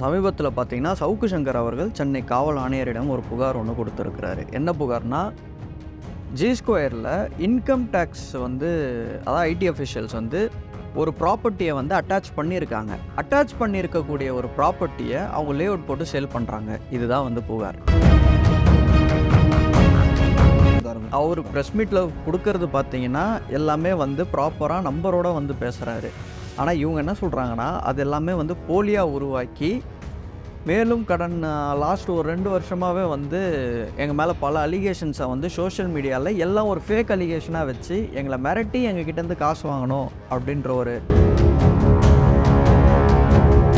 சமீபத்தில் பார்த்தீங்கன்னா சவுக்கு சங்கர் அவர்கள் சென்னை காவல் ஆணையரிடம் ஒரு புகார் ஒன்று கொடுத்துருக்கிறாரு. என்ன புகார்னா ஜி ஸ்கொயரில் இன்கம் டேக்ஸ் வந்து அதாவது ஐடி அஃபிஷியல்ஸ் வந்து ஒரு ப்ராப்பர்ட்டியை வந்து அட்டாச் பண்ணியிருக்காங்க. அட்டாச் பண்ணியிருக்கக்கூடிய ஒரு ப்ராப்பர்ட்டியை அவங்க லே அவுட் போட்டு சேல் பண்ணுறாங்க இதுதான் வந்து புகார். அவர் ப்ரெஸ் மீட்டில் கொடுக்கறது பார்த்தீங்கன்னா எல்லாமே வந்து ப்ராப்பராக நம்பரோட வந்து பேசுகிறாரு ஆனால் இவங்க என்ன சொல்கிறாங்கன்னா அது எல்லாமே வந்து போலியாக உருவாக்கி மேலும் கடன் லாஸ்ட் ஒரு ரெண்டு வருஷமாகவே வந்து எங்கள் மேலே பல அலிகேஷன்ஸை வந்து சோஷியல் மீடியாவில் எல்லாம் ஒரு ஃபேக் அலிகேஷனாக வச்சு எங்களை மிரட்டி எங்கள் கிட்டேருந்து காசு வாங்கணும் அப்படின்ற ஒரு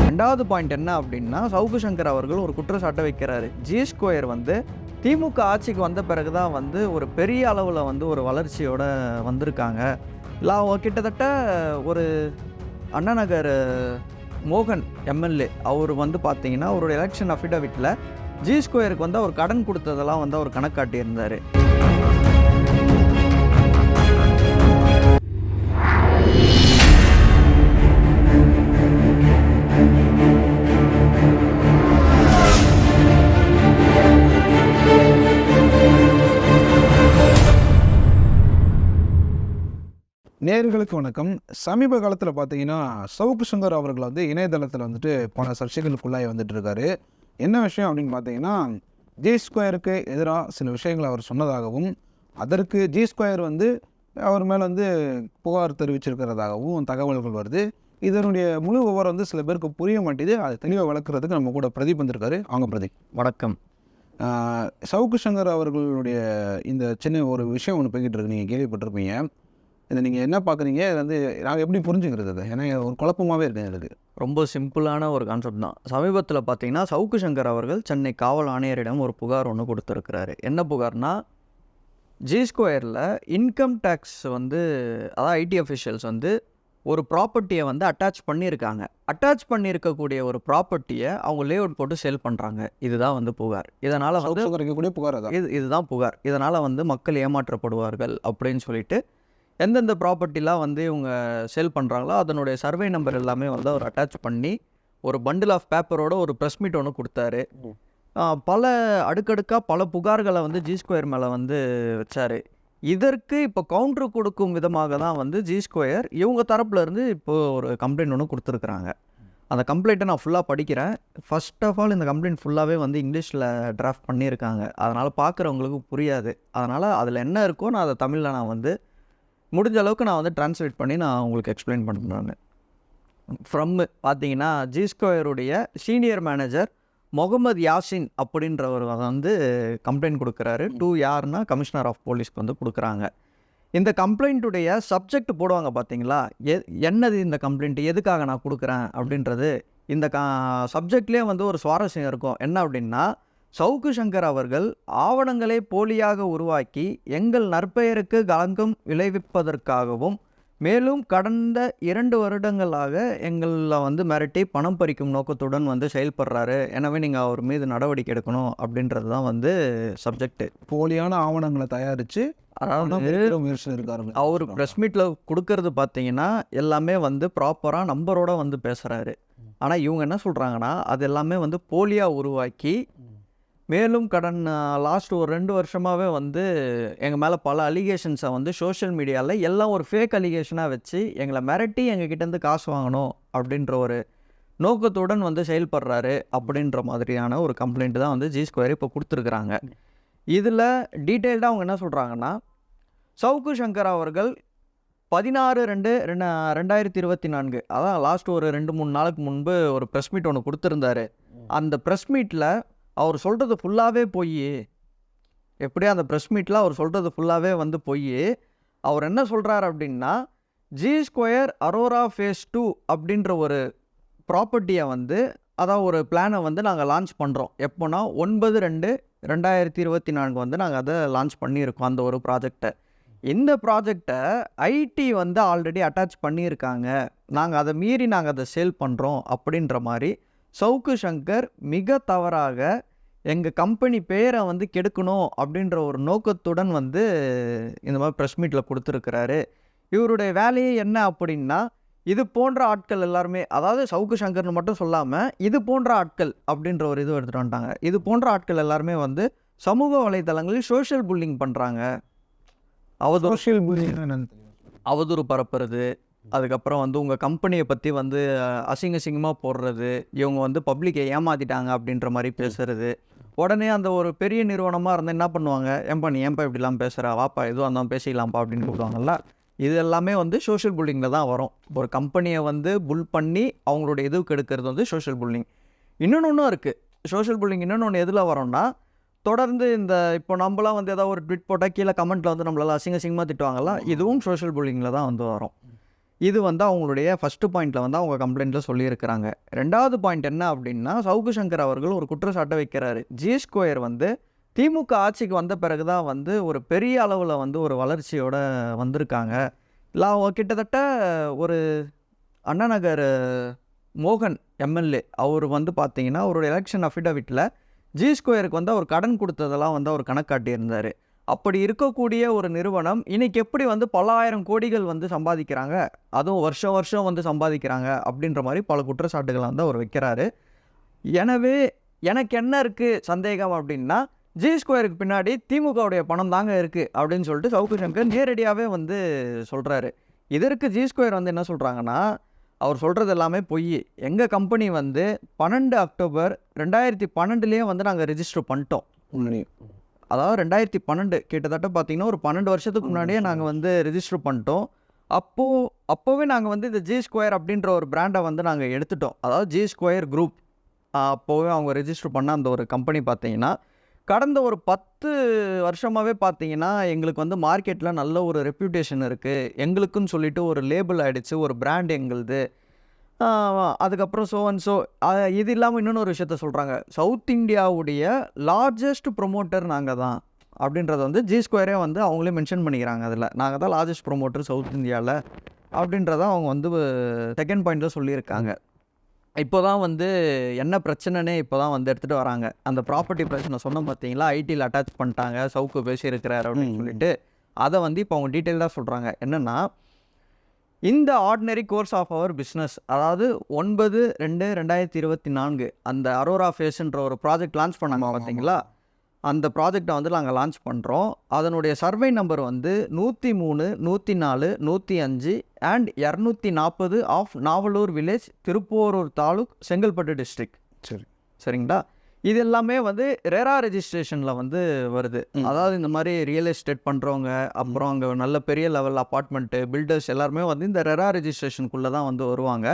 ரெண்டாவது பாயிண்ட் என்ன அப்படின்னா சவுக்கு சங்கர் அவர்கள் ஒரு குற்றச்சாட்டை வைக்கிறாரு. ஜி ஸ்கொயர் வந்து திமுக ஆட்சிக்கு வந்த பிறகு தான் வந்து ஒரு பெரிய அளவில் வந்து ஒரு வளர்ச்சியோட வந்திருக்காங்க. இல்லை அவங்க கிட்டத்தட்ட ஒரு அண்ணா நகர் மோகன் எம்எல்ஏ அவர் வந்து பார்த்தீங்கன்னா அவரோட எலெக்ஷன் அஃபிடவிட்டில் ஜி ஸ்கொயருக்கு வந்து அவர் கடன் கொடுத்ததெல்லாம் வந்து அவர் கணக்காட்டியிருந்தார். நேர்களுக்கு வணக்கம். சமீப காலத்தில் பார்த்தீங்கன்னா சவுக்கு சுந்தர் அவர்கள் வந்து இணையதளத்தில் வந்துட்டு பல சர்ச்சைகளுக்குள்ளாய் வந்துட்டு இருக்காரு என்ன விஷயம் அப்படின்னு பார்த்தீங்கன்னா ஜி ஸ்கொயருக்கு எதிராக சில விஷயங்களை அவர் சொன்னதாகவும் அதற்கு ஜி ஸ்கொயர் வந்து அவர் மேலே வந்து புகார் தெரிவிச்சிருக்கிறதாகவும் தகவல்கள் வருது. இதனுடைய முழு விவரம் வந்து சில பேருக்கு புரிய மாட்டேது. அதை தெளிவாக விளக்குறதுக்கு நம்ம கூட பிரதீப் வந்திருக்காரு. அவங்க பிரதீப். வணக்கம். சவுக்கு சங்கர் அவர்களுடைய இந்த சின்ன ஒரு விஷயம் ஒன்று போய்கிட்டு இருக்கு. நீங்கள் கேள்விப்பட்டிருப்பீங்க. இதை நீங்கள் என்ன பார்க்குறீங்க இதை வந்து நான் எப்படி புரிஞ்சுக்கிறது அதை ஏன்னா ஒரு குழப்பமாகவே இருக்கு எனக்கு. ரொம்ப சிம்பிளான ஒரு கான்செப்ட் தான். சமீபத்தில் பார்த்தீங்கன்னா சவுக்கு சங்கர் அவர்கள் சென்னை காவல் ஆணையரிடம் ஒரு புகார் ஒன்று கொடுத்துருக்கிறாரு. என்ன புகார்னா ஜி ஸ்கொயரில் இன்கம் டேக்ஸ் வந்து அதாவது ஐடி அஃபிஷியல்ஸ் வந்து ஒரு ப்ராப்பர்ட்டியை வந்து அட்டாச் பண்ணியிருக்காங்க. அட்டாச் பண்ணியிருக்கக்கூடிய ஒரு ப்ராப்பர்ட்டியை அவங்க லே அவுட் போட்டு சேல் பண்ணுறாங்க இதுதான் வந்து புகார். இதனால் வந்து இருக்கக்கூடிய புகார் இது இதுதான் புகார். இதனால் வந்து மக்கள் ஏமாற்றப்படுவார்கள் அப்படின்னு சொல்லிட்டு எந்தெந்த ப்ராப்பர்ட்டிலாம் வந்து இவங்க சேல் பண்ணுறாங்களோ அதனுடைய சர்வே நம்பர் எல்லாமே வந்து அவர் அட்டாச் பண்ணி ஒரு பண்டில் ஆஃப் பேப்பரோட ஒரு ப்ரெஸ் மீட் ஒன்று கொடுத்தாரு. பல அடுக்கடுக்காக பல புகார்களை வந்து ஜி ஸ்கொயர் மேலே வந்து வச்சார். இதற்கு இப்போ கவுண்டர் கொடுக்கும் விதமாக தான் வந்து ஜி ஸ்கொயர் இவங்க தரப்புல இருந்து இப்போ ஒரு கம்ப்ளைண்ட் ஒன்று கொடுத்துருக்குறாங்க. அந்த கம்ப்ளைண்ட்டை நான் ஃபுல்லாக படிக்கிறேன். ஃபர்ஸ்ட் ஆஃப் ஆல் இந்த கம்ப்ளைண்ட் ஃபுல்லாகவே வந்து இங்கிலீஷில் டிராஃப்ட் பண்ணியிருக்காங்க. அதனால் பார்க்குறவங்களுக்கு புரியாது. அதனால் அதில் என்ன இருக்கோ நான் அதை தமிழில் நான் வந்து முடிஞ்ச அளவுக்கு நான் வந்து டிரான்ஸ்லேட் பண்ணி நான் உங்களுக்கு எக்ஸ்பிளைன் பண்ணுறேன் ஃப்ரம் பார்த்தீங்கன்னா ஜி ஸ்கொயருடைய சீனியர் மேனேஜர் முகமது யாசின் அப்படின்றவர் வந்து கம்ப்ளைண்ட் கொடுக்குறாரு. டூ யாருன்னா கமிஷனர் ஆஃப் போலீஸ்க்கு வந்து கொடுக்குறாங்க. இந்த கம்ப்ளைண்ட்டுடைய சப்ஜெக்ட் போடுவாங்க பார்த்தீங்களா எ என்னது இந்த கம்ப்ளைண்ட் எதுக்காக நான் கொடுக்குறேன்? அப்படின்றது இந்த கா சப்ஜெக்ட்லேயே வந்து ஒரு சுவாரஸ்யம் இருக்கும். என்ன அப்படின்னா சவுக்கு சங்கர் அவர்கள் ஆவணங்களை போலியாக உருவாக்கி எங்கள் நற்பெயருக்கு களங்கம் விளைவிப்பதற்காகவும் மேலும் கடந்த இரண்டு வருடங்களாக எங்களை வந்து மிரட்டி பணம் பறிக்கும் நோக்கத்துடன் வந்து செயல்படுறாரு. எனவே நீங்கள் அவர் மீது நடவடிக்கை எடுக்கணும் அப்படின்றது தான் வந்து சப்ஜெக்ட் போலியான ஆவணங்களை தயாரித்து அவர் ப்ரெஸ் மீட்டில் கொடுக்கறது பார்த்தீங்கன்னா எல்லாமே வந்து ப்ராப்பராக நம்பரோட வந்து பேசுகிறாரு ஆனால் இவங்க என்ன சொல்கிறாங்கன்னா அது எல்லாமே வந்து போலியாக உருவாக்கி மேலும் கடன் லாஸ்ட் ஒரு ரெண்டு வருஷமாகவே வந்து எங்கள் மேலே பல அலிகேஷன்ஸை வந்து சோஷியல் மீடியாவில் எல்லாம் ஒரு ஃபேக் அலிகேஷனாக வச்சு எங்களை மிரட்டி எங்கள் கிட்டேருந்து காசு வாங்கணும் அப்படின்ற ஒரு நோக்கத்துடன் வந்து செயல்படுறாரு அப்படின்ற மாதிரியான ஒரு கம்ப்ளைண்ட் தான் வந்து ஜி ஸ்கொயர் இப்போ கொடுத்துருக்குறாங்க. இதில் டீட்டெயில்டாக அவங்க என்ன சொல்கிறாங்கன்னா சவுக்கு சங்கர் அவர்கள் பதினாறு ரெண்டு ரெண்டு ரெண்டாயிரத்தி இருபத்தி நான்கு அதான் லாஸ்ட் ஒரு ரெண்டு மூணு நாளுக்கு முன்பு ஒரு ப்ரெஸ் மீட் ஒன்று கொடுத்துருந்தாரு. அந்த ப்ரெஸ் மீட்டில் அவர் சொல்கிறது ஃபுல்லாகவே போய் எப்படியோ அந்த ப்ரெஸ் மீட்டில் அவர் சொல்கிறது ஃபுல்லாகவே வந்து போய் அவர் என்ன சொல்கிறார் அப்படின்னா G square Arora phase two அப்படின்ற ஒரு ப்ராப்பர்ட்டியை வந்து அதான் ஒரு பிளானை வந்து நாங்கள் லான்ச் பண்ணுறோம் எப்போனா ஒன்பது ரெண்டு ரெண்டாயிரத்தி இருபத்தி நான்கு வந்து நாங்கள் அதை லான்ச் பண்ணியிருக்கோம் அந்த ஒரு ப்ராஜெக்டை இந்த ப்ராஜெக்டை ஐடி வந்து ஆல்ரெடி அட்டாச் பண்ணியிருக்காங்க. நாங்கள் அதை மீறி நாங்கள் அதை சேல் பண்ணுறோம் அப்படின்ற மாதிரி சவுக்கு சங்கர் மிக தவறாக எங்கள் கம்பெனி பேரை வந்து கெடுக்கணும் அப்படின்ற ஒரு நோக்கத்துடன் வந்து இந்த மாதிரி ப்ரெஸ் மீட்டில் கொடுத்துருக்கிறாரு. இவருடைய வேலையே என்ன அப்படின்னா இது போன்ற ஆட்கள் எல்லாருமே அதாவது சவுக்கு சங்கர்னு மட்டும் சொல்லாமல் இது போன்ற ஆட்கள் அப்படின்ற ஒரு இது எடுத்துகிட்டு வந்துட்டாங்க. இது போன்ற ஆட்கள் எல்லாருமே வந்து சமூக வலைதளங்களில் சோஷியல் புல்லிங் பண்ணுறாங்க அவதூறு சோஷியல் புல்லிங் அவதூறு பரப்புறது அதுக்கப்புறம் வந்து உங்கள் கம்பெனியை பற்றி வந்து அசிங்க அசிங்கமாக போடுறது இவங்க வந்து பப்ளிக்கை ஏமாத்திட்டாங்க அப்படின்ற மாதிரி பேசுறது. உடனே அந்த ஒரு பெரிய நிறுவனமாக இருந்தால் என்ன பண்ணுவாங்க? ஏன்பா நீ ஏன்பா இப்படிலாம் பேசுகிற வாப்பா எதுவும் இருந்தாலும் பேசிக்கலாம்ப்பா அப்படின்னு கூப்பிடுவாங்கல்ல? இது எல்லாமே வந்து சோஷியல் புல்லிங்கில் தான் வரும். ஒரு கம்பெனியை வந்து புல் பண்ணி அவங்களோட இதுவுக்கு எடுக்கிறது வந்து சோஷியல் புல்லிங் இன்னொன்று ஒன்றும் இருக்குது சோஷியல் புல்லிங் இன்னொன்று ஒன்று எதில் வரோம்னா தொடர்ந்து இந்த இப்போ நம்மளாம் வந்து ஏதாவது ஒரு ட்விட் போட்டால் கீழே கமெண்ட்டில் வந்து நம்மளால அசிங்க அசிங்கமாக திட்டுவாங்கல்ல? இதுவும் சோஷியல் புல்லிங்கில் தான் வந்து வரும். இது வந்து அவங்களுடைய ஃபஸ்ட்டு பாயிண்டில் வந்து அவங்க கம்ப்ளைண்ட்டில் சொல்லியிருக்கிறாங்க. ரெண்டாவது பாயிண்ட் என்ன அப்படின்னா சவுக்கு சங்கர் அவர்கள் ஒரு குற்றச்சாட்டை வைக்கிறாரு. ஜி ஸ்கொயர் வந்து திமுக ஆட்சிக்கு வந்த பிறகு தான் வந்து ஒரு பெரிய அளவில் வந்து ஒரு வளர்ச்சியோட வந்திருக்காங்க. இல்லை அவங்க கிட்டத்தட்ட ஒரு அண்ணாநகர் மோகன் எம்எல்ஏ அவர் வந்து பார்த்தீங்கன்னா அவரோட எலெக்ஷன் அஃபிடவிட்டில் ஜி ஸ்கொயருக்கு வந்து அவர் கடன் கொடுத்ததெல்லாம் வந்து அவர் கணக்காட்டியிருந்தார். அப்படி இருக்கக்கூடிய ஒரு நிறுவனம் இன்னைக்கு எப்படி வந்து பல ஆயிரம் கோடிகள் வந்து சம்பாதிக்கிறாங்க? அதுவும் வருஷம் வருஷம் வந்து சம்பாதிக்கிறாங்க அப்படின்ற மாதிரி பல குற்றச்சாட்டுகளை வந்து அவர் வைக்கிறாரு. எனவே எனக்கு என்ன இருக்குது சந்தேகம் அப்படின்னா ஜி ஸ்கொயருக்கு பின்னாடி திமுகவுடைய பணம் தாங்க இருக்குது அப்படின்னு சொல்லிட்டு சவுக்கு சங்கர் நேரடியாகவே வந்து சொல்கிறாரு இதற்கு ஜி ஸ்கொயர் வந்து என்ன சொல்கிறாங்கன்னா அவர் சொல்கிறது எல்லாமே பொய். எங்கள் கம்பெனி வந்து பன்னெண்டு அக்டோபர் ரெண்டாயிரத்தி பன்னெண்டுலேயே வந்து நாங்கள் ரிஜிஸ்டர் பண்ணிட்டோம் முன்னாடி அதாவது ரெண்டாயிரத்தி பன்னெண்டு கிட்டத்தட்ட பார்த்தீங்கன்னா ஒரு பன்னெண்டு வருஷத்துக்கு முன்னாடியே நாங்கள் வந்து ரிஜிஸ்டர் பண்ணிட்டோம். அப்போது அப்போவே நாங்கள் வந்து இந்த ஜி ஸ்கொயர் அப்படின்ற ஒரு பிராண்டை வந்து நாங்கள் எடுத்துட்டோம். அதாவது ஜி ஸ்கொயர் குரூப் அப்போவே அவங்க ரெஜிஸ்டர் பண்ண அந்த ஒரு கம்பெனி பார்த்தீங்கன்னா கடந்த ஒரு பத்து வருஷமாகவே பார்த்தீங்கன்னா எங்களுக்கு வந்து மார்க்கெட்டில் நல்ல ஒரு ரெப்யூட்டேஷன் இருக்குது எங்களுக்குன்னு சொல்லிட்டு ஒரு லேபிள் ஆயிடுச்சு ஒரு பிராண்ட் எங்களுது. அதுக்கப்புறம் ஸோ அண்ட் ஸோ இது இல்லாமல் இன்னொன்று ஒரு விஷயத்த சொல்கிறாங்க சவுத் இந்தியாவுடைய லார்ஜஸ்ட் ப்ரொமோட்டர் நாங்கள் தான். அப்படின்றத வந்து ஜி ஸ்கொயரே வந்து அவங்களே மென்ஷன் பண்ணிக்கிறாங்க அதில். நாங்கள் தான் லார்ஜஸ்ட் ப்ரொமோட்டர் சவுத் இந்தியாவில் அப்படின்றத அவங்க வந்து செகண்ட் பாயிண்ட்டில் சொல்லியிருக்காங்க. இப்போ தான் வந்து என்ன பிரச்சனைனே இப்போ தான் வந்து எடுத்துகிட்டு வராங்க. அந்த ப்ராப்பர்ட்டி ப்ரைஸ் நான் சொன்னேன் பார்த்தீங்களா? ஐடியில் அட்டாச் பண்ணிட்டாங்க. சவுக்கு பேசியிருக்கிறார் அப்படின்னு. சொல்லிட்டு. அதை வந்து இப்போ அவங்க டீட்டெயிலாக சொல்கிறாங்க என்னென்னா இந்த ordinary course of our business அதாவது ஒன்பது ரெண்டு ரெண்டாயிரத்தி இருபத்தி நான்கு அந்த அரோரா ஃபேஸ்ன்ற ஒரு ப்ராஜெக்ட் லான்ச் பண்ணாங்க. பார்த்தீங்களா அந்த ப்ராஜெக்டை வந்து நாங்கள் லான்ச் பண்ணுறோம் அதனுடைய சர்வே நம்பர் வந்து நூற்றி மூணு நூற்றி நாலு நூற்றி அஞ்சு அண்ட் இரநூத்தி நாற்பது of Navalur village Thiruporur taluk Chengalpattu district சரி. சரிங்களா? இது எல்லாமே வந்து ரெரா ரெஜிஸ்ட்ரேஷனில் வந்து வருது. அதாவது இந்த மாதிரி ரியல் எஸ்டேட் பண்ணுறவங்க அப்புறம் அங்கே நல்ல பெரிய லெவல் அப்பார்ட்மெண்ட்டு பில்டர்ஸ் எல்லாருமே வந்து இந்த ரெரா ரெஜிஸ்ட்ரேஷனுக்குள்ளே தான் வந்து வருவாங்க.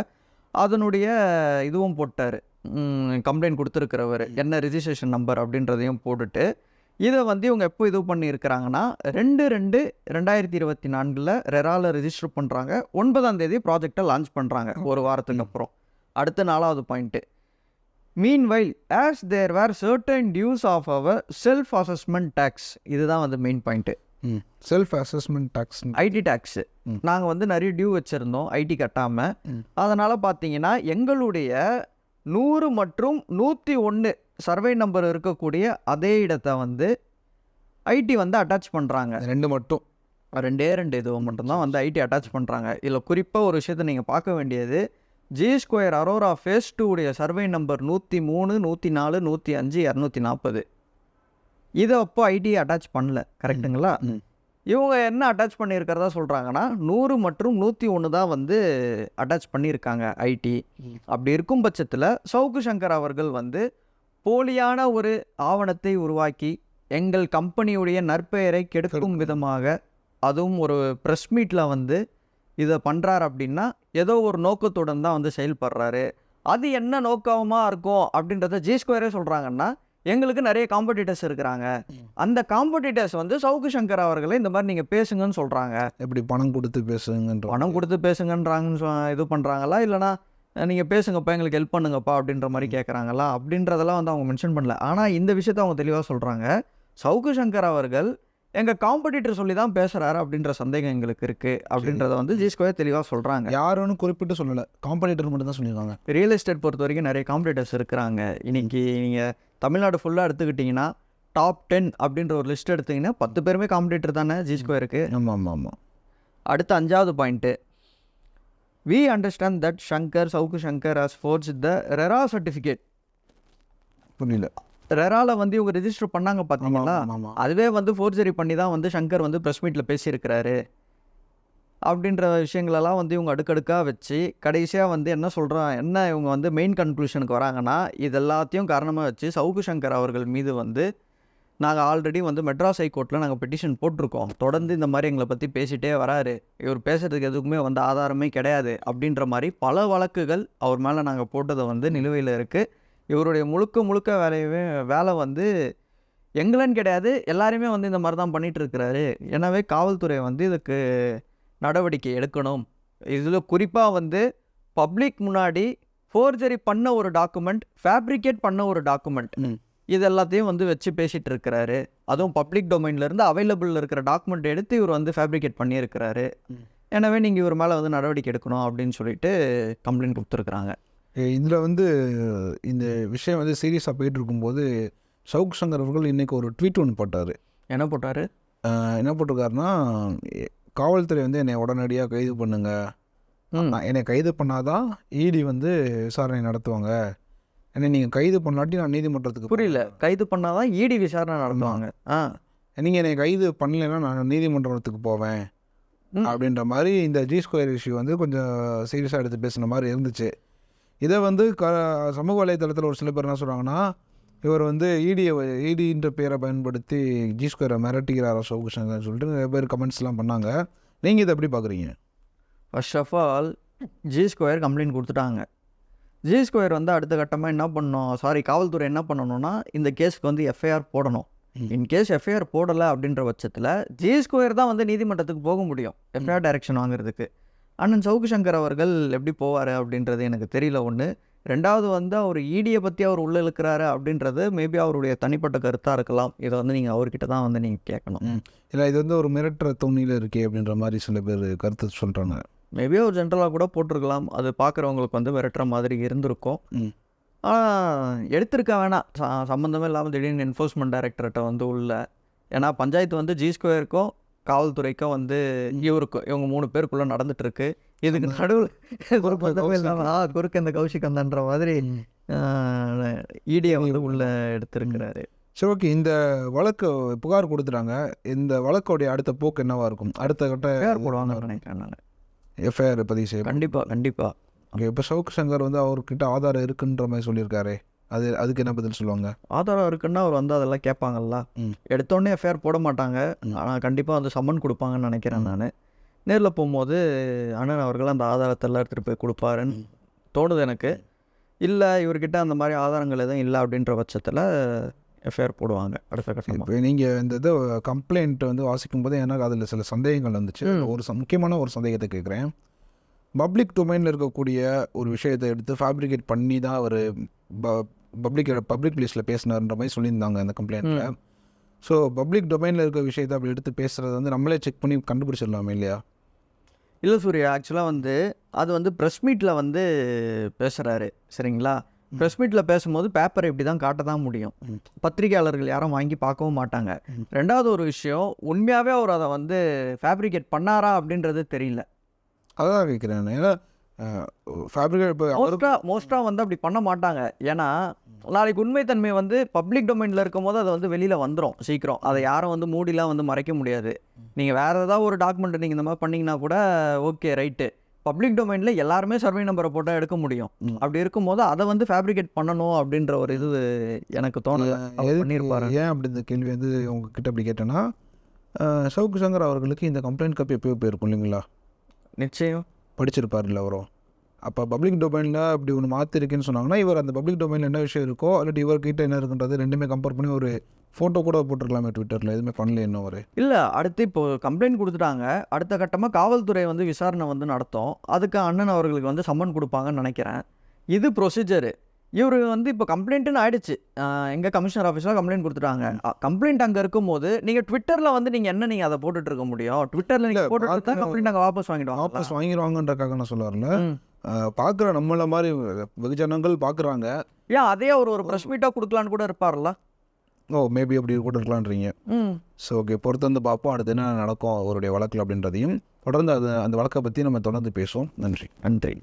அதனுடைய இதுவும் போட்டார். கம்ப்ளைண்ட் கொடுத்துருக்கிறவர். என்ன ரெஜிஸ்ட்ரேஷன் நம்பர் அப்படின்றதையும் போட்டுட்டு இதை வந்து இவங்க எப்போ இது பண்ணியிருக்கிறாங்கன்னா ரெண்டு ரெண்டு ரெண்டாயிரத்தி இருபத்தி நான்கில் ரெராவில் ரெஜிஸ்டர் பண்ணுறாங்க ஒன்பதாம் தேதி ப்ராஜெக்டை லான்ச் பண்ணுறாங்க ஒரு வாரத்துக்கு அப்புறம். அடுத்த நாலாவது point. Meanwhile as there were certain dues of our self assessment tax இதுதான் வந்து main point hmm self assessment tax IT tax. நாங்கள் வந்து நிறைய டியூ வச்சுருந்தோம் ஐடி கட்டாமல். அதனால் பார்த்தீங்கன்னா எங்களுடைய நூறு மற்றும் நூற்றி ஒன்று சர்வே நம்பர் இருக்கக்கூடிய அதே இடத்தை வந்து ஐடி வந்து அட்டாச் பண்ணுறாங்க ரெண்டு மட்டும். ரெண்டே ரெண்டு இது மட்டும்தான் வந்து ஐடி அட்டாச் பண்ணுறாங்க இதில் குறிப்பாக ஒரு விஷயத்தை நீங்கள் பார்க்க வேண்டியது G Square Aurora phase two உடைய சர்வே நம்பர் நூற்றி மூணு நூற்றி நாலு நூற்றி அஞ்சு இரநூத்தி நாற்பது இதை அப்போ ஐடி அட்டாச் பண்ணல கரெக்டுங்களா. இவங்க என்ன அட்டாச் பண்ணியிருக்கிறதா சொல்கிறாங்கன்னா நூறு மற்றும் நூற்றி ஒன்று தான் வந்து அட்டாச் பண்ணியிருக்காங்க ஐடி. அப்படி இருக்கும் பட்சத்தில் சவுக்கு சங்கர் அவர்கள் வந்து போலியான ஒரு ஆவணத்தை உருவாக்கி எங்கள் கம்பெனியுடைய நற்பெயரை கெடுக்கும் விதமாக அதுவும் ஒரு ப்ரெஸ் மீட்டில் வந்து இதை பண்ணுறாரு அப்படின்னா ஏதோ ஒரு நோக்கத்துடன் தான் வந்து செயல்படுறாரு. அது என்ன நோக்கமாக இருக்கும் அப்படின்றத ஜி ஸ்கொயரே சொல்கிறாங்கன்னா எங்களுக்கு நிறைய காம்படிட்டர்ஸ் இருக்கிறாங்க. அந்த காம்படிட்டர்ஸ் வந்து சவுக்கு சங்கர் அவர்களை இந்த மாதிரி நீங்கள் பேசுங்கன்னு சொல்கிறாங்க எப்படி பணம் கொடுத்து பேசுங்கன்ற பணம் கொடுத்து பேசுங்கன்றாங்கன்னு சொ- இது பண்ணுறாங்களா இல்லைனா நீங்கள் பேசுங்கப்பா எங்களுக்கு ஹெல்ப் பண்ணுங்கப்பா அப்படின்ற மாதிரி கேட்குறாங்களா அப்படின்றதெல்லாம் வந்து அவங்க மென்ஷன் பண்ணல. ஆனால் இந்த விஷயத்த அவங்க தெளிவாக சொல்கிறாங்க சவுக்கு சங்கர் அவர்கள் எங்கள் காம்படிட்டர் சொல்லி தான் பேசுகிறாரு அப்படின்ற சந்தேகம் எங்களுக்கு இருக்குது அப்படின்றத வந்து ஜி ஸ்கொயர் தெளிவாக சொல்கிறாங்க யாருன்னு குறிப்பிட்டு சொல்லலை. காம்படிட்டர் மட்டும் தான் சொல்லியிருக்காங்க. ரியல் எஸ்டேட் பொறுத்த வரைக்கும் நிறைய காம்படிட்டர்ஸ் இருக்கிறாங்க. இன்னைக்கு நீங்கள் தமிழ்நாடு ஃபுல்லாக எடுத்துக்கிட்டிங்கன்னா டாப் டென் அப்படின்ற ஒரு லிஸ்ட் எடுத்தீங்கன்னா பத்து பேருமே காம்படிட்டர் தானே ஜி ஸ்கொயருக்கு ஆமாம் ஆமாம் ஆமாம் அடுத்த அஞ்சாவது point we understand that Shankar Savukku Shankar has force the RERA certificate புரியல. ரெரால வந்து இவங்க ரெஜிஸ்டர் பண்ணாங்க பார்த்தீங்களா அதுவே வந்து ஃபோர்ஜரி பண்ணி தான் வந்து சங்கர் வந்து ப்ரெஸ் மீட்டில் பேசியிருக்கிறாரு. அப்படின்ற விஷயங்களெல்லாம் வந்து இவங்க அடுக்கடுக்காக வச்சு கடைசியாக வந்து என்ன சொல்கிறான் என்ன இவங்க வந்து மெயின் கன்க்ளூஷனுக்கு வராங்கன்னா இது எல்லாத்தையும் காரணமாக வச்சு சவுக்கு சங்கர் அவர்கள் மீது வந்து நாங்கள் ஆல்ரெடி வந்து மெட்ராஸ் ஹைகோர்ட்டில் நாங்கள் பெட்டிஷன் போட்டிருக்கோம். தொடர்ந்து இந்த மாதிரி எங்களை பற்றி பேசிகிட்டே வராரு. இவர் பேசுறதுக்கு எதுக்குமே வந்து ஆதாரமே கிடையாது. அப்படின்ற மாதிரி பல வழக்குகள் அவர் மேலே நாங்கள் போட்டதை வந்து நிலுவையில் இருக்குது இவருடைய முழுக்க முழுக்க வேலையவே வேலை வந்து எங்களன்னு கிடையாது எல்லாருமே வந்து இந்த மாதிரி தான் பண்ணிட்டு இருக்கிறாரு. எனவே காவல்துறை வந்து இதுக்கு நடவடிக்கை எடுக்கணும். இதில் குறிப்பாக வந்து பப்ளிக் முன்னாடி ஃபோர்ஜரி பண்ண ஒரு டாக்குமெண்ட் ஃபேப்ரிகேட் பண்ண ஒரு டாக்குமெண்ட். இது எல்லாத்தையும் வந்து வச்சு பேசிட்டு இருக்கிறாரு. அதுவும் பப்ளிக் டொமைன்லேருந்து அவைலபிள் இருக்கிற டாக்குமெண்ட் எடுத்து இவர் வந்து ஃபேப்ரிகேட் பண்ணியிருக்கிறாரு. எனவே நீங்கள் இவர் மேலே வந்து நடவடிக்கை எடுக்கணும் அப்படின்னு சொல்லிட்டு கம்ப்ளைண்ட் கொடுத்துருக்குறாங்க. இதில் வந்து இந்த விஷயம் வந்து சீரியஸாக போயிட்டு இருக்கும்போது சவுக் சங்கர் அவர்கள் இன்னைக்கு ஒரு ட்வீட் ஒன்று போட்டார். என்ன போட்டார்? என்ன போட்டிருக்காருன்னா காவல்துறை வந்து என்னை உடனடியாக கைது பண்ணுங்க. நான் என்னை கைது பண்ணாதான் இடி வந்து விசாரணை நடத்துவாங்க. என்னை நீங்கள் கைது பண்ணாட்டி நான் நீதிமன்றத்துக்கு புரியல. கைது பண்ணாதான் ஈடி விசாரணை நடத்துவாங்க. ஆ. நீங்கள் என்னை கைது பண்ணலைன்னா நான் நீதிமன்றத்துக்கு போவேன். அப்படின்ற மாதிரி இந்த ஜி ஸ்கொயர் இஷ்யூ வந்து கொஞ்சம் சீரியஸாக எடுத்து பேசுன மாதிரி இருந்துச்சு. இதை வந்து க சமூக வலைதளத்தில் ஒரு சில பேர் என்ன சொல்கிறாங்கன்னா இவர் வந்து E இடியை இடின்ற பேரை பயன்படுத்தி ஜி ஸ்கொயரை மிரட்டிக்கிறாரா சவுக்கு சங்கர்னு சொல்லிட்டு நிறைய பேர் கமெண்ட்ஸ்லாம் பண்ணாங்க. நீங்கள் இதை எப்படி பார்க்குறீங்க first of all G Square complaint கொடுத்துட்டாங்க. ஜி ஸ்கொயர் வந்து அடுத்த கட்டமாக என்ன பண்ணணும் சாரி காவல்துறை என்ன பண்ணணும்னா இந்த கேஸ்க்கு வந்து எஃப்ஐஆர் போடணும். இன்கேஸ் எஃப்ஐஆர் போடலை அப்படின்ற பட்சத்தில் ஜி ஸ்கொயர் தான் வந்து நீதிமன்றத்துக்கு போக முடியும். எஃப்ஐஆர் டைரக்ஷன் வாங்குறதுக்கு. அண்ணன் சவுக்கு சங்கர் அவர்கள் எப்படி போவார் அப்படின்றது எனக்கு தெரியல ஒன்று ரெண்டாவது வந்து அவர் ஈடியை பற்றி அவர் உள்ளே இழுக்கிறாரு அப்படின்றது மேபி அவருடைய தனிப்பட்ட கருத்தாக இருக்கலாம். இதை வந்து நீங்கள் அவர்கிட்ட தான் வந்து நீங்கள் கேட்கணும். இல்லை இது வந்து ஒரு மிரட்டுற தோணியில் இருக்கே அப்படின்ற மாதிரி சில பேர் கருத்து சொல்கிறாங்க மேபி ஒரு ஜென்ரலாக கூட போட்டிருக்கலாம். அது பார்க்குறவங்களுக்கு வந்து விரட்டுற மாதிரி இருந்திருக்கும். ஆனால் எடுத்திருக்க வேணாம். ச சம்மந்தமே இல்லாமல் திடீர்னு என்ஃபோர்ஸ்மெண்ட் டைரக்டர்கிட்ட வந்து உள்ள. ஏன்னா பஞ்சாயத்து வந்து ஜி ஸ்கொயருக்கும் காவல்துறைக்கும் வந்து இவருக்கும் இவங்க மூணு பேருக்குள்ளே நடந்துட்டு இருக்கு இதுக்கு நடுவில் குறுக்கு இந்த கௌஷிக் வந்தன்ற மாதிரி ஈடியை வந்து உள்ள எடுத்திருக்கிறாரு. சரி ஓகே. இந்த வழக்கு புகார் கொடுத்துட்டாங்க. இந்த வழக்கோடைய அடுத்த போக்கு என்னவா இருக்கும்? அடுத்த கட்ட பேர் போடுவாங்கன்னு நினைக்கிறேன் நான். எஃப்ஐஆர் பதிவு செய்யும் கண்டிப்பாக கண்டிப்பாக ஓகே இப்போ சவுக்கு சங்கர் வந்து அவர்கிட்ட ஆதாரம் இருக்குன்ற மாதிரி சொல்லியிருக்காரு. அது அதுக்கு என்ன பதில் சொல்லுவாங்க? ஆதாரம் இருக்குன்னா அவர் வந்து அதெல்லாம் கேட்பாங்கல்ல. எடுத்தோடனே எஃப்ஐஆர் போட மாட்டாங்க. ஆனால் கண்டிப்பாக வந்து சம்மன் கொடுப்பாங்கன்னு நினைக்கிறேன் நான். நேரில் போகும்போது அண்ணன் அவர்கள் அந்த ஆதாரத்தை எல்லாம் எடுத்துகிட்டு போய் கொடுப்பாருன்னு. தோணுது எனக்கு. இல்லை இவர்கிட்ட அந்த மாதிரி ஆதாரங்கள் எதுவும் இல்லை அப்படின்ற பட்சத்தில் எஃப்ஐஆர் போடுவாங்க அடுத்த கட்டமாக நீங்கள் இந்த இது கம்ப்ளைண்ட் வந்து வாசிக்கும் போது எனக்கு அதில் சில சந்தேகங்கள் வந்துச்சு. ஒரு ச- முக்கியமான ஒரு சந்தேகத்தை கேட்குறேன் பப்ளிக் டொமைனில் இருக்கக்கூடிய ஒரு விஷயத்தை எடுத்து ஃபேப்ரிகேட் பண்ணி தான் அவர் பப்ளிக் பப்ளிக் பிளேஸில் பேசினார்ன்ற மாதிரி சொல்லியிருந்தாங்க அந்த கம்ப்ளைண்ட்டில் ஸோ பப்ளிக் டொமைனில் இருக்க விஷயத்தை அப்படி எடுத்து பேசுகிறது வந்து நம்மளே செக் பண்ணி கண்டுபிடிச்சிடலாமே இல்லையா? இல்லை சூர்யா ஆக்சுவலாக வந்து அது வந்து ப்ரெஸ் மீட்டில் வந்து பேசுகிறாரு சரிங்களா? ப்ரெஸ் மீட்டில் பேசும்போது பேப்பரை இப்படி தான் காட்ட தான் முடியும். பத்திரிகையாளர்கள் யாரும் வாங்கி பார்க்கவும் மாட்டாங்க. ரெண்டாவது ஒரு விஷயம் உண்மையாகவே அவர் அதை வந்து ஃபேப்ரிகேட் பண்ணாரா அப்படின்றது தெரியல. அதான் கேட்குறேன் ஏன்னா ஃபேப்ரிகேட் இப்போ மோஸ்ட்டாக மோஸ்ட்டாக வந்து அப்படி பண்ண மாட்டாங்க. ஏன்னா நாளைக்கு உண்மைத்தன்மை வந்து பப்ளிக் டொமைனில் இருக்கும்போது அது வந்து வெளியில் வந்துடும் சீக்கிரம். அதை யாரும் வந்து மூடிலாம் வந்து மறைக்க முடியாது. நீங்கள் வேறு ஏதாவது ஒரு டாக்குமெண்ட் நீங்கள் இந்த மாதிரி பண்ணீங்கன்னா கூட ஓகே ரைட்டு பப்ளிக் டொமைனில் எல்லாருமே சர்வே நம்பரை போட்டால் எடுக்க முடியும். அப்படி இருக்கும்போது அதை வந்து ஃபேப்ரிகேட் பண்ணணும் அப்படின்ற ஒரு இது எனக்கு எதுக்கு- பண்ணியிருப்பாரு. ஏன் அப்படி இந்த கேள்வி வந்து உங்ககிட்ட அப்படி கேட்டேன்னா சவுக்கு சங்கர் அவர்களுக்கு இந்த கம்ப்ளைண்ட் காப்பி எப்பயோ போயிருக்கும் இல்லைங்களா? நிச்சயம். படிச்சிருப்பாருல்ல அவரும் அப்போ பப்ளிக் டொமைனில் இப்படி ஒன்று மாற்றிருக்குன்னு சொன்னாங்கன்னா இவர் அந்த பப்ளிக் டொமைனில் என்ன விஷயம் இருக்கோ இல்லாட்டி இவர்கிட்ட என்ன இருக்குன்றது ரெண்டுமே கம்பேர் பண்ணி ஒரு ஃபோட்டோ கூட போட்டிருக்கலாமே ட்விட்டரில் எதுவுமே பண்ணல இன்னும் ஒரு இல்லை அடுத்து இப்போ கம்ப்ளைண்ட் கொடுத்துட்டாங்க. அடுத்த கட்டமாக காவல்துறை வந்து விசாரணை வந்து நடத்தும். அதுக்கு அண்ணன் அவர்களுக்கு வந்து சம்மன் கொடுப்பாங்கன்னு நினைக்கிறேன். இது ப்ரொசீஜரு இவர் வந்து இப்போ கம்ப்ளைண்ட்டுன்னு ஆயிடுச்சு. எங்கள் கமிஷனர் ஆஃபீஸில் கம்ப்ளைண்ட் கொடுத்துட்டாங்க. கம்ப்ளைண்ட் அங்கே இருக்கும்போது நீங்கள் ட்விட்டரில் வந்து நீங்கள் என்ன நீங்கள் அதை போட்டுட்டு இருக்க முடியும்? ட்விட்டரில் நீங்கள் போட்டுட்டு தான் கம்ப்ளைண்ட் அங்கே வாபஸ் வாங்கிடுவாங்க வாபஸ் வாங்கிடுவாங்கன்றக்காக நான் சொல்ல வரல பார்க்குற நம்மள மாதிரி வெகுஜனங்கள் பார்க்குறாங்க. ஏன் அதே அவர் ஒரு ப்ரெஸ் மீட்டாக கொடுக்கலான்னு கூட இருப்பார்ல ஓ மேபி அப்படி கூட இருக்கலான்றீங்க ம். ஸோ ஓகே பொறுத்து வந்து பார்ப்போம். அடுத்து என்ன நடக்கும் அவருடைய வழக்கில் அப்படின்றதையும். தொடர்ந்து அது அந்த வழக்கை பற்றி நம்ம தொடர்ந்து பேசுவோம். நன்றி. நன்றி.